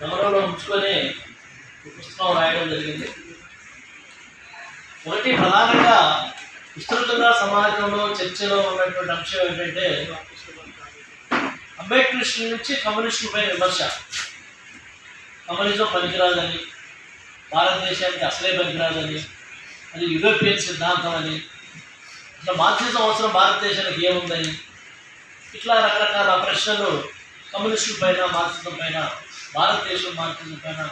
గమనంలో ఉంచుకొని పుస్తకం రాయడం జరిగింది. ఒకటి ప్రధానంగా విస్తృతంగా సమాజంలో చర్చలో ఉన్నటువంటి అంశం ఏంటంటే అంబేద్కర్ నుంచి కమ్యూనిస్టులపై విమర్శ. కమ్యూనిజం పనికిరాదని భారతదేశానికి అసలే పనికిరాదని అది యూరోపియన్ సిద్ధాంతం అని ఇట్లా మార్క్సిజం అవసరం భారతదేశానికి ఏముందని ఇట్లా రకరకాల ప్రశ్నలు కమ్యూనిస్టుల పైన మార్క్సిజం పైన భారతదేశం మార్క్సిజం పైన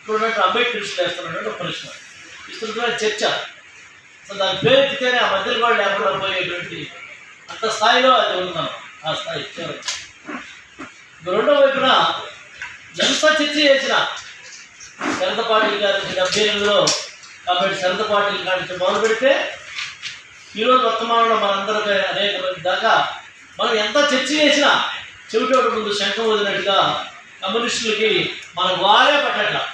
ఇప్పుడు ఉన్నట్టు అంబేద్కరిస్టులు ప్రశ్న. ఇస్తున్న చర్చ. సో దాని పేరు ఆ మధ్యలో వాళ్ళు లేకుండా పోయేటువంటి అంత స్థాయిలో అది ఉన్నాం ఆ స్థాయి రెండో వైపున ఎంత చర్చ చేసిన శరద పాటిల్ గారి నుంచి డెబ్బై ఎనిమిదిలో కాబట్టి శరద పాటిల్ గారి నుంచి మొదలు పెడితే ఈరోజు వర్తమానంలో మనందరికీ అనేక మంది దాకా మనం ఎంత చర్చ చేసినా చెవిటోటి ముందు శంఖం వదిలినట్టుగా కమ్యూనిస్టులకి మన గోలే పట్టట్ల.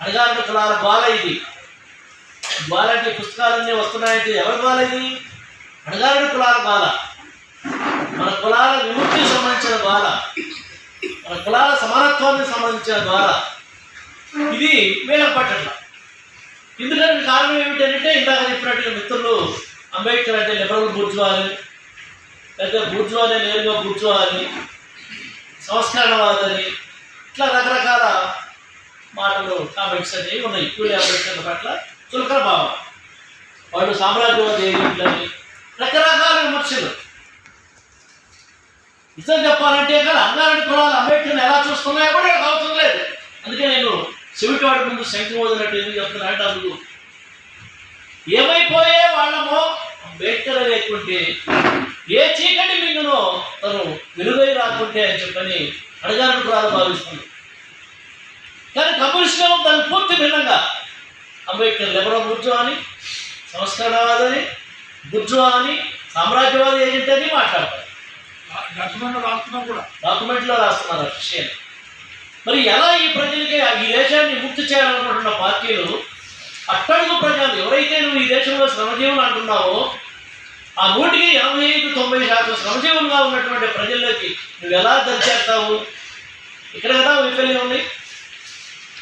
అణగారిన కులాల గోల ఇది. గోలంటే పుస్తకాలన్నీ వస్తున్నాయంటే ఎవరి గోల ఇది? అణగారిన కులాల గోల. మన కులాల విముక్తికి సంబంధించిన గోల. మన కులాల సమానత్వానికి సంబంధించిన గోల. ఇది వీళ్ళకి పట్టట్ల. ఎందుకంటే కారణం ఏమిటంటే ఇందాక చెప్పినట్టుగా మిత్రులు అంబేద్కర్ అంటే లిబరల్ బూర్జువా అని లేదా బూర్జువానే నేరుగా బూర్జువా అని సంస్కరణవాదని ఇట్లా రకరకాల మాటలు కామెంట్స్ అనేవి ఉన్నాయి. పూలే అంబేద్కర్ పట్ల చులకన భావం వాళ్ళు సామ్రాజ్యవాద ఏజెంట్లని రకరకాల విమర్శలు. నిజం చెప్పాలంటే కదా అంగారెడ్డి కులాలు అంబేద్కర్ని ఎలా చూస్తున్నాయో కూడా అవసరం లేదు. అందుకే నేను చెవిటివాడి ముందు శంఖం వదిలినట్టు ఎందుకు చెప్తున్నా అంటే అందుకు. ఏమైపోయే వాళ్ళమో అంబేద్కర్ లేకుంటే ఏ చీకటి మింగునో తను వెలుగై రాకుంటే అని చెప్పని అడగాలని కూడా భావిస్తుంది. కానీ కమ్యూనిస్టులు దాన్ని పూర్తి భిన్నంగా అంబేద్కర్ లిబరల్ బుర్జువా అని సంస్కరణవాదని బుర్జువా అని సామ్రాజ్యవాది ఏజెంట్ అని మాట్లాడతారు. డాక్యుమెంట్లో రాస్తున్నారు విషయాన్ని. మరి ఎలా ఈ ప్రజలకి ఈ దేశాన్ని ముక్తి చేయాలనుకుంటున్న పార్టీలు అట్టడుగు ప్రజలు ఎవరైతే నువ్వు ఈ దేశంలో శ్రమజీవులు అంటున్నావో ఆ నూటికి యాభై ఐదు తొంభై శాతం శ్రమజీవులుగా ఉన్నటువంటి ప్రజల్లోకి నువ్వు ఎలా దరిచేస్తావు? ఇక్కడ కదా వైఫల్యం ఉంది.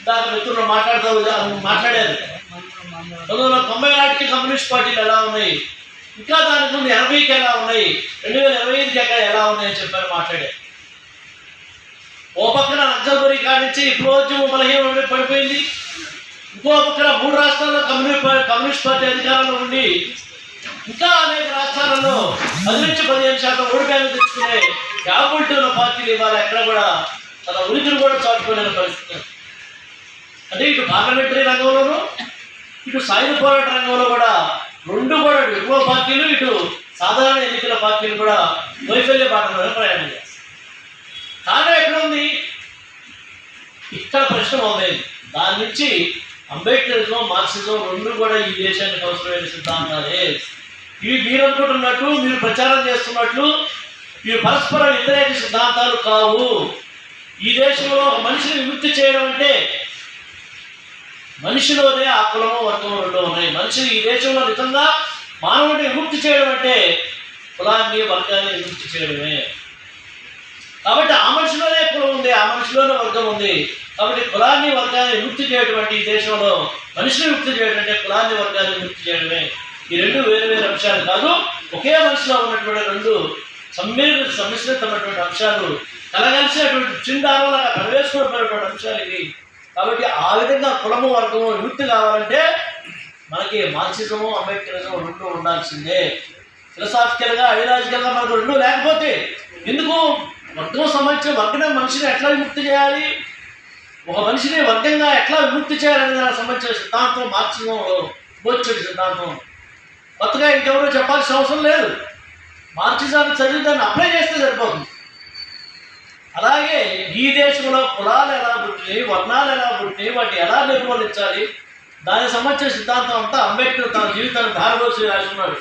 దాని మిత్రులు మాట్లాడతావు నువ్వు మాట్లాడారు. పంతొమ్మిది వందల తొంభై నాటికి కమ్యూనిస్ట్ పార్టీలు ఎలా ఉన్నాయి? ఇంకా దానికి ముందు ఎనభైకి ఎలా ఉన్నాయి? రెండు వేల ఇరవై ఐదుకి ఎక్కడ ఎలా ఉన్నాయని చెప్పారు మాట్లాడారు. ఓ పక్కన నక్సల్బరి కాడి నుంచి విప్లవోద్యమం బలహీనం పడిపోయింది. ఇంకో పక్కన మూడు రాష్ట్రాల్లో కమ్యూనిస్ట్ కమ్యూనిస్ట్ పార్టీ అధికారంలో ఉండి ఇంకా అనేక రాష్ట్రాలలో పది నుంచి పదిహేను శాతం ఓడిపోయాలు తెచ్చుకునే క్యాబిలిటీ ఉన్న పార్టీలు ఇవాళ ఎక్కడ కూడా తన ఉనికిని కూడా చాటుకోలేని పరిస్థితి. అంటే ఇటు పార్లమెంటరీ రంగంలోనూ ఇటు సాయుధ పోరాట రంగంలో కూడా రెండు కూడా ఎక్కువ పార్టీలు ఇటు సాధారణ ఎన్నికల పార్టీలు కూడా వైఫల్య బాటలో ప్రయాణం చేస్తాయి. కాగా ఎక్కడ ఉంది? ఇక్కడ ప్రశ్న మొదలైంది. దాని నుంచి అంబేద్కరిజం మార్క్సిజం రెండు కూడా ఈ దేశానికి అవసరమైన సిద్ధాంతాలే. ఇవి మీరు అనుకుంటున్నట్టు మీరు ప్రచారం చేస్తున్నట్లు ఇవి పరస్పర వ్యతిరేక సిద్ధాంతాలు కావు. ఈ దేశంలో ఒక మనిషిని విముక్తి చేయడం అంటే మనిషిలోనే ఆ కులము వర్గము రెండు ఉన్నాయి. మనిషిని ఈ దేశంలో నిజంగా మానవుడిని విముక్తి చేయడం అంటే కులాన్ని వర్గాన్ని విముక్తి చేయడమే. కాబట్టి ఆ మనిషిలోనే కులం ఉంది ఆ మనిషిలోనే వర్గం ఉంది. కాబట్టి కులాన్ని వర్గాన్ని విముక్తి చేయటువంటి ఈ దేశంలో మనిషిని విముక్తి చేయడం అంటే కులాన్ని వర్గాన్ని విముక్తి చేయడమే. ఈ రెండు వేరు వేరు అంశాలు కాదు ఒకే మనిషిలో ఉన్నటువంటి రెండు సమ్మిళ సమ్మిశ్రితమైనటువంటి అంశాలు కలగలిసినటువంటి చిందారులుగా కలవేసుకున్నటువంటి అంశాలు ఇవి. కాబట్టి ఆ విధంగా కులము వర్గము విముక్తి కావాలంటే మనకి మార్క్సిజము అంబేద్కరిజం రెండు ఉండాల్సిందే. ఫిలసాఫికల్గా ఐడియాలజికల్గా మనకు రెండు లేకపోతే ఎందుకు? వర్గం సంబంధించిన వర్గం మనిషిని ఎట్లా విముక్తి చేయాలి? ఒక మనిషిని వర్గంగా ఎట్లా విముక్తి చేయాలనే దానికి సంబంధించిన సిద్ధాంతం మార్క్సిజం బోచ్చడి సిద్ధాంతం. కొత్తగా ఇంకెవరో చెప్పాల్సిన అవసరం లేదు. మార్క్సిజాన్ని చదివి దాన్ని అప్లై చేస్తే సరిపోతుంది. అలాగే ఈ దేశంలో కులాలు ఎలా పుట్టినాయి వర్ణాలు ఎలా పుట్టినాయి వాటిని ఎలా నిర్మూలించాలి దానికి సంబంధించిన సిద్ధాంతం అంతా అంబేద్కర్ తన జీవితాన్ని ధారపోసి రాసుకున్నాడు.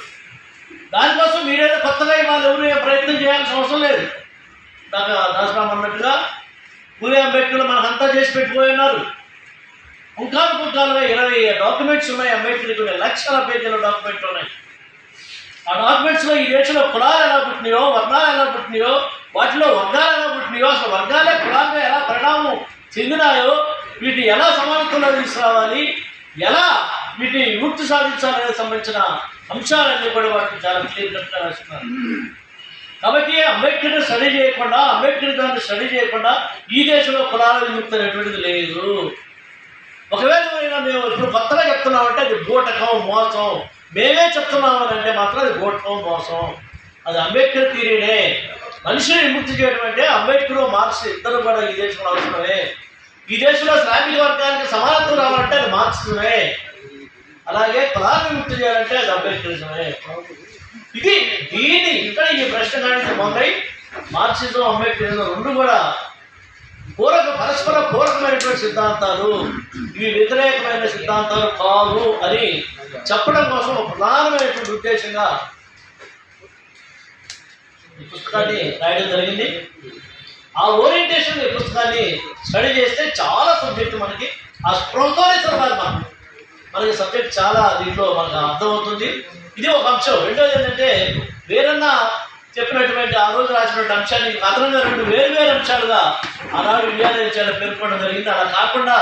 దానికోసం మీరేదో కొత్తగా ఇవాళ ఎవరు ప్రయత్నం చేయాల్సిన అవసరం లేదు. దాకా దాసరామ్ అన్నట్టుగా పూలే అంబేద్కర్ మనకంతా చేసి పెట్టిపోయి ఉన్నారు పుంఖాలు పుంఖాలుగా ఇరవై డాక్యుమెంట్స్ ఉన్నాయి. అంబేద్కర్ కొన్ని లక్షల పేజీల డాక్యుమెంట్లు ఉన్నాయి. ఆ డాక్యుమెంట్స్లో ఈ దేశంలో కులాలు ఎలా పుట్టినాయో వర్ణాలు ఎలా పుట్టినాయో వాటిలో వర్గాలు ఎలా పుట్టినాయో అసలు వర్గాలే కులాలుగా ఎలా పరిణామం చెందినాయో వీటిని ఎలా సమానత్వంలో తీసుకురావాలి ఎలా వీటిని విముక్తి సాధించాలనే సంబంధించిన అంశాలన్నీ కూడా వాటిని చాలా క్లియర్గా రాస్తున్నారు కాబట్టి అంబేద్కర్ని స్టడీ చేయకుండా అంబేద్కర్ దాన్ని స్టడీ చేయకుండా ఈ దేశంలో కులాల విముక్తి అనేటువంటిది లేదు. ఒకవేళ మేము ఇప్పుడు కొత్తగా చెప్తున్నామంటే అది బూటకం మోసం. మేమే చెప్తున్నామని అంటే మాత్రం అది బూటకం మోసం. అది అంబేద్కర్ తీరేనే. మనిషిని విముక్తి చేయడం అంటే అంబేద్కర్ మార్క్స్ ఇద్దరు కూడా ఈ దేశంలో అవసరమే. ఈ దేశంలో శ్రామిక వర్గానికి సమానత్వం రావాలంటే అది మార్క్స్మే అలాగే కులాన్ని విముక్తి చేయాలంటే అది అంబేద్కరిజమే. ఇది దీన్ని ఇక్కడ ఈ ప్రశ్న కానీ మొదలై మార్క్సిజం అంబేద్కరిజం రెండు కూడా పూరక పరస్పర పూరకమైనటువంటి సిద్ధాంతాలు ఇవి వ్యతిరేకమైన సిద్ధాంతాలు కావు అని చెప్పడం కోసం ఒక ప్రధానమైనటువంటి ఉద్దేశంగా ఈ పుస్తకాన్ని రాయడం జరిగింది. ఆ ఓరియంటేషన్ ఈ పుస్తకాన్ని స్టడీ చేస్తే చాలా సబ్జెక్టు మనకి ఆ స్పృహతోనే చదవాలి మనం. మనకి సబ్జెక్ట్ చాలా దీంట్లో మనకు అర్థమవుతుంది. ఇది ఒక అంశం. రెండోది ఏంటంటే వేరన్నా చెప్పినటువంటి ఆ రోజు రాసినటువంటి అంశాన్ని అతను రెండు వేరు వేరు అంశాలుగా అలా ఇండియా చాలా పేర్కొనడం జరిగింది. అలా కాకుండా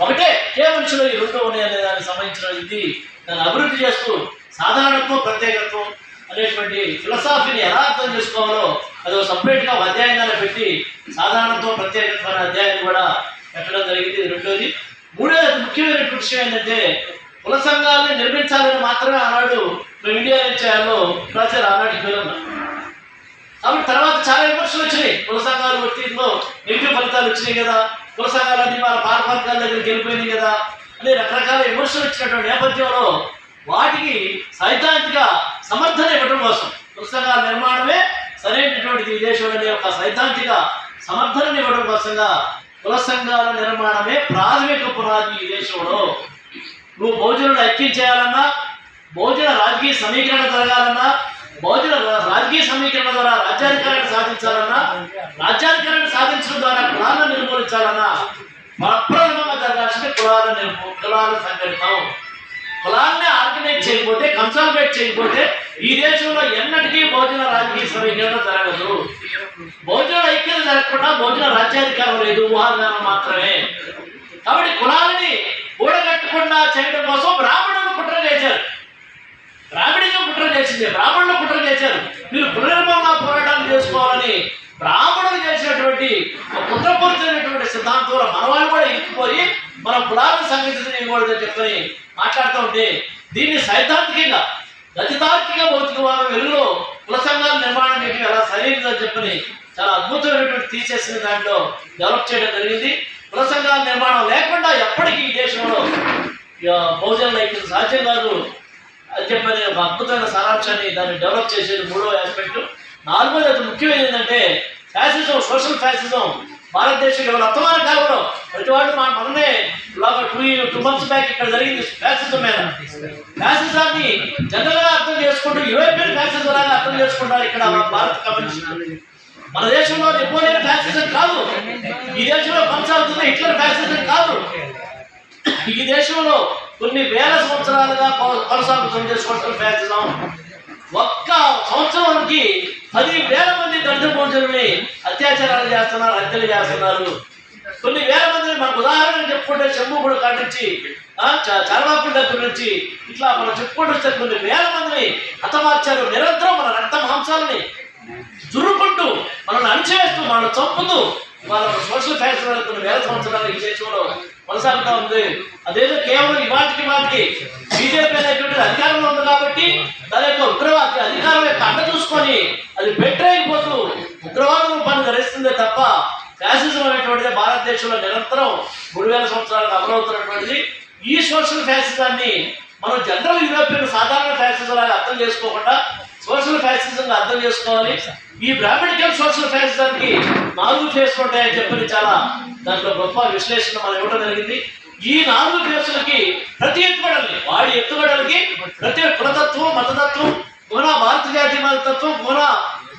ఒకటే ఏ మనుషులు ఈ రెండు ఉన్నాయనే దానికి సంబంధించిన ఇది దాన్ని అభివృద్ధి చేస్తూ సాధారణత్వం ప్రత్యేకత్వం అనేటువంటి ఫిలసాఫీని ఎలా అర్థం చేసుకోవాలో అది ఒక సపరేట్గా ఒక అధ్యాయంగానే పెట్టి సాధారణత్వం ప్రత్యేకత్వం అనే అధ్యాయాన్ని కూడా పెట్టడం జరిగింది. రెండోది. మూడోది ముఖ్యమైనటువంటి విషయం ఏంటంటే కుల సంఘాలను నిర్మించాలని మాత్రమే ఆనాడు మేము ఇండియా చేయాలో ప్రజలు ఆనాటి పేరున్న కాబట్టి తర్వాత చాలా విమర్శలు వచ్చినాయి. కుల సంఘాలు ఒత్తిడిలో నెగిటివ్ ఫలితాలు వచ్చినాయి కదా. కుల సంఘాలన్నీ వాళ్ళ పాలవర్గాల దగ్గర గెలిపోయింది కదా. అనే రకరకాల విమర్శలు వచ్చినటువంటి నేపథ్యంలో వాటికి సైద్ధాంతిక సమర్థన ఇవ్వడం కోసం కుల సంఘాల నిర్మాణమే సరైనటువంటిది ఈ దేశంలోనే ఒక సైద్ధాంతిక సమర్థన ఇవ్వడం కోసంగా కుల సంఘాల నిర్మాణమే ప్రాథమిక పునాది ఈ దేశంలో. నువ్వు భోజనుడు ఐక్యం చేయాలన్నా బహుజన రాజకీయ సమీకరణ జరగాలన్నా బహుజన రాజకీయ సమీకరణ ద్వారా రాజ్యాధికారాన్ని సాధించాలన్నా రాజ్యాధికారాన్ని సాధించడం ద్వారా కులాలను నిర్మూలించాలన్నా ప్రప్రథమంగా జరగాల్సింది కులాల నిర్మూ కులాల సంఘటితం కులాన్ని ఆర్గనైజ్ చేయకపోతే కన్సాలిడేట్ చేయకపోతే ఈ దేశంలో ఎన్నటికీ భోజన రాజకీయ సమీకరణ జరగదు. భోజన ఐక్యత జరగకుండా భోజన రాజ్యాధికారం లేదు ఊహాగానం మాత్రమే. కాబట్టి కులాలని కూడగట్టకుండా చేయడం కోసం బ్రాహ్మణులు కుట్ర చేశారు. బ్రాహ్మణిజం కుట్ర చేసింది బ్రాహ్మణులు కుట్ర చేశారు మీరు పునర్నిర్మాణ పోరాటాలు చేసుకోవాలని బ్రాహ్మణులు చేసినటువంటి ఒక కుట్రపూరితమైనటువంటి సిద్ధాంతంలో మన వాళ్ళు కూడా ఇరుక్కుపోయి మన కులాలను సంగతించకూడదని చెప్పని మాట్లాడుతూ ఉంటే దీన్ని సైద్ధాంతికంగా గతితార్కిక భౌతికవాదం వెలుగులో కుల సంఘాల నిర్మాణం చేయడం ఎలా సరైనదని చెప్పని చాలా అద్భుతమైనటువంటి తీసేసిన దాంట్లో డెవలప్ చేయడం జరిగింది. కుల సంఘాల నిర్మాణం లేకుండా ఎప్పటికీ ఈ దేశంలో బహుజన బహుజనుల సాధ్యం కాదు. అని చెప్పేది ఒక అద్భుతమైన సారాంశాన్ని దాన్ని డెవలప్ చేసేది మూడో ఆస్పెక్ట్ నాలుగోది అతి ముఖ్యమైనది ఏంటంటే ఫ్యాసిజం సోషల్ ఫ్యాసిజం భారతదేశంలో ఎవరు అర్థమైన కాలంలో ప్రతి వాళ్ళు మా మననే ఇలాగ టూ టూ మంత్స్ బ్యాక్ ఇక్కడ జరిగింది ఫ్యాసిజం మీద. ఫ్యాసిజాన్ని జనరల్గా అర్థం చేసుకుంటూ యూరోపియన్ ఫ్యాసిజం లాగా అర్థం చేసుకుంటారు ఇక్కడ భారత కమ్యూనిస్ట్ మన దేశంలో నెపోలియన్ ఫ్యాసిజం కాదు. ఈ దేశంలో కొనసాగుతున్న హిట్లర్ ఫ్యాసిజం కాదు. ఈ దేశంలో కొన్ని వేల సంవత్సరాలుగా కొనసాగుతుంది సోషల్ ఫ్యాసిజం ఒక్క సంవత్సరానికి పది వేల మంది దళిత భోజనుల్ని అత్యాచారాలు చేస్తున్నారు హత్యలు చేస్తున్నారు. కొన్ని వేల మందిని మనకు ఉదాహరణ చెప్పుకుంటే చెంబుగుడు కాటించి చరవాకుల దగ్గర నుంచి ఇట్లా మనం చెప్పుకుంటూ వస్తే కొన్ని వేల మందిని హతమార్చారు. నిరంతరం మన రక్త మాంసాలని జురుకుంటూ మనల్ని అణిచివేస్తూ మనం చంపుతూ వాళ్ళ సోషల్ ఫ్యాక్షన్ కొన్ని వేల సంవత్సరాలు ఈ దేశంలో కొనసాగుతూ ఉంది. అదేదో కేవలం ఇవాటికి వాటికి బీజేపీ అనేటువంటి అధికారంలో ఉంది కాబట్టి దాని యొక్క ఉగ్రవాద అధికారం యొక్క అండ చూసుకొని అది బెట్రైపోతూ ఉగ్రవాద రూపాన్ని ధరిస్తుందే తప్ప ఫ్యాసిజం అనేటువంటిది భారతదేశంలో నిరంతరం మూడు వేల సంవత్సరాలకు అమలవుతున్నటువంటిది. ఈ సోషల్ ఫ్యాసిజాన్ని మనం జనరల్ యూరోపియన్ సాధారణ ఫ్యాసిజం లాగా అర్థం చేసుకోకుండా సోషల్ ఫ్యాసిజం అర్థం చేసుకోవాలి. ఈ బ్రాహ్మణికల్ సోషల్ ఫ్యాసిజానికి నాలుగు ఫేస్లు ఉంటాయని చెప్పని చాలా దాంట్లో గొప్ప విశ్లేషణ మనం ఇవ్వడం జరిగింది. ఈ నాలుగు ఫేసులకి ప్రతి ఎత్తుగడల్ని వాడి ఎత్తుగడలకి ప్రతి కులతత్వం మతతత్వం గుణ భారత జాతి మతత్వం గుణ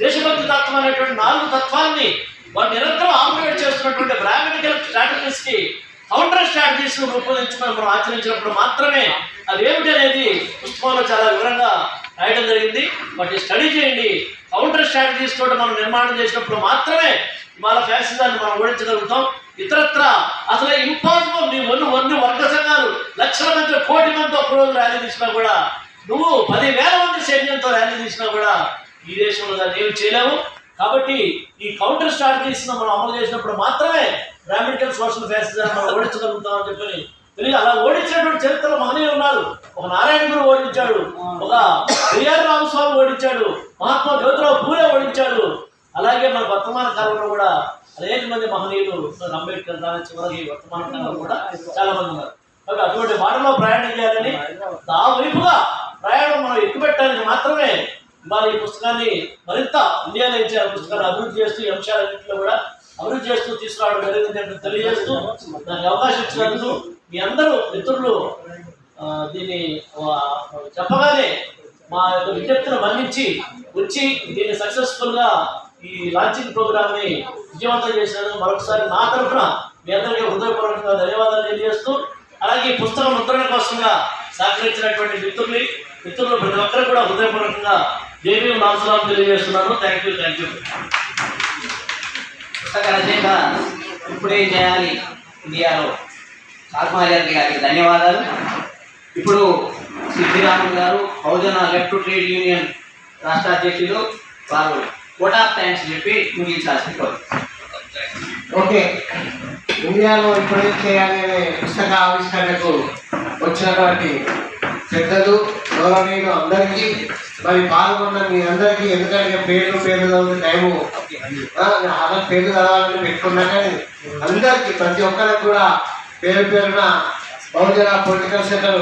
దేశభక్తి తత్వం అనేటువంటి నాలుగు తత్వాన్ని వాడు నిరంతరం ఆపరేట్ చేస్తున్నటువంటి బ్రాహ్మణికల్ స్ట్రాటజీస్కి కౌంటర్ స్ట్రాటజీస్ రూపొందించుకొని మనం ఆచరించినప్పుడు మాత్రమే అవి ఏమిటి అనేది పుస్తకంలో చాలా వివరంగా రాయడం జరిగింది. వాటిని స్టడీ చేయండి. కౌంటర్ స్ట్రాటజీస్ తోటి మనం నిర్మాణం చేసినప్పుడు మాత్రమే ఇవాళ ఫ్యాసిజాన్ని మనం ఓడించగలుగుతాం. ఇతరత్ర అసలు ఇంపాసిబుల్ నీ వన్ ఒన్ని వర్గ సంఘాలు లక్షల మంది కోటి మంది ఒక రోజు ర్యాలీ తీసినా కూడా నువ్వు పదివేల మంది సైన్యంతో ర్యాలీ తీసినా కూడా ఈ దేశంలో దాన్ని ఏమి చేయలేవు. కాబట్టి ఈ కౌంటర్ స్ట్రాటజీస్ మనం అమలు చేసినప్పుడు మాత్రమే రామిడికల్ సోషల్ ఫ్యాసిజాన్ని మనం ఓడించగలుగుతామని చెప్పని తెలియదు అలా ఓడించినటువంటి చరిత్రలో మహనీయులు ఉన్నారు. ఒక నారాయణ గురు ఓడించాడు ఒక బిఆర్ రామస్వామి ఓడించాడు మహాత్మా జ్యోతిరావు పూలే ఓడించాడు. అలాగే మన వర్తమాన కాలంలో కూడా అనేక మంది మహనీయులు అంబేద్కర్ దాని చివరికి వర్తమాన కాలంలో కూడా చాలా మంది ఉన్నారు. కాబట్టి అటువంటి మాటలో ప్రయాణం చేయాలని ఆ వైపుగా ప్రయాణం మనం ఎక్కుపెట్టడానికి మాత్రమే మరి ఈ పుస్తకాన్ని మరింత ఇండియాలో ఇచ్చే ఆ పుస్తకాన్ని అభివృద్ధి చేస్తూ ఈ అంశాలన్నింటిలో కూడా అభివృద్ధి చేస్తూ తీసుకురావడం జరిగింది తెలియజేస్తూ దానికి అవకాశం ఇచ్చినందుకు మీ అందరూ మిత్రులు దీన్ని చెప్పగానే మా యొక్క విజ్ఞప్తిని మన్నించి వచ్చి దీన్ని సక్సెస్ఫుల్గా ఈ లాంచింగ్ ప్రోగ్రామ్ని విజయవంతం చేసినందుకు మరొకసారి నా తరఫున మీ అందరికీ హృదయపూర్వకంగా ధన్యవాదాలు తెలియజేస్తూ అలాగే ఈ పుస్తకం ముద్రణ కోసంగా సహకరించినటువంటి మిత్రుల్ని మిత్రులు ప్రతి ఒక్కరికి కూడా హృదయపూర్వకంగా దేవి నామసలాం తెలియజేస్తున్నాను. థ్యాంక్ యూ థ్యాంక్ యూ పుస్తక రచయిత ఇప్పుడే చేయాలి ఇండియాలో. ఆత్మహత్య గారికి ధన్యవాదాలు. ఇప్పుడు సిద్ధిరాములు గారు బహుజన లెఫ్ట్ ట్రేడ్ యూనియన్ రాష్ట్ర అధ్యక్షులు వారు కోట్ ఆఫ్ థ్యాంక్స్ చెప్పి ముగించాల్సి ఓకే. ఇండియాలో ఇప్పుడే చేయాలనే పుస్తక ఆవిష్కరణకు వచ్చినటువంటి పెద్దలు గౌరవనీయులు అందరికీ మరి పాల్గొన్న మీ అందరికీ ఎందుకంటే పేర్లు పేర్లు చదివే టైము. అలా పేర్లు చదవాలని పెట్టుకున్నా కానీ అందరికీ ప్రతి ఒక్కరికి కూడా పేరు పేరున బహుజన పొలిటికల్ సెంటర్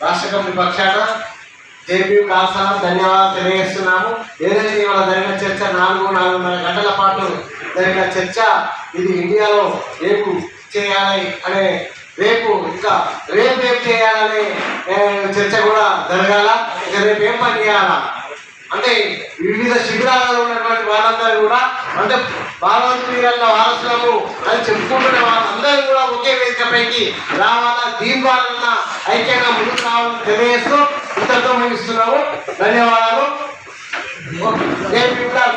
రాష్ట్ర కమిటీ పక్షాన జేపీ కాసా ధన్యవాదాలు తెలియజేస్తున్నాము ఏదైతే ఇవాళ జరిగిన చర్చ నాలుగు నాలుగున్నర గంటల పాటు జరిగిన చర్చ ఇది ఇండియాలో రేపు చేయాలి అనే రేపు ఇంకా రేపు ఏం చేయాలనే చర్చ కూడా జరగాల. ఇక రేపు ఏం పని చేయాలా? అంటే వివిధ శిబిరాలలో ఉన్నటువంటి వాళ్ళందరూ కూడా అంటే బాలవంతుల వారసులము అని చెప్పుకుంటున్న వాళ్ళందరూ కూడా ఒకే వేదికపైకి రావాలా? దీని ఐక్యంగా ముందుకు రావాలని తెలియజేస్తూ ఇంతతో ముగిస్తున్నాము. ధన్యవాదాలు.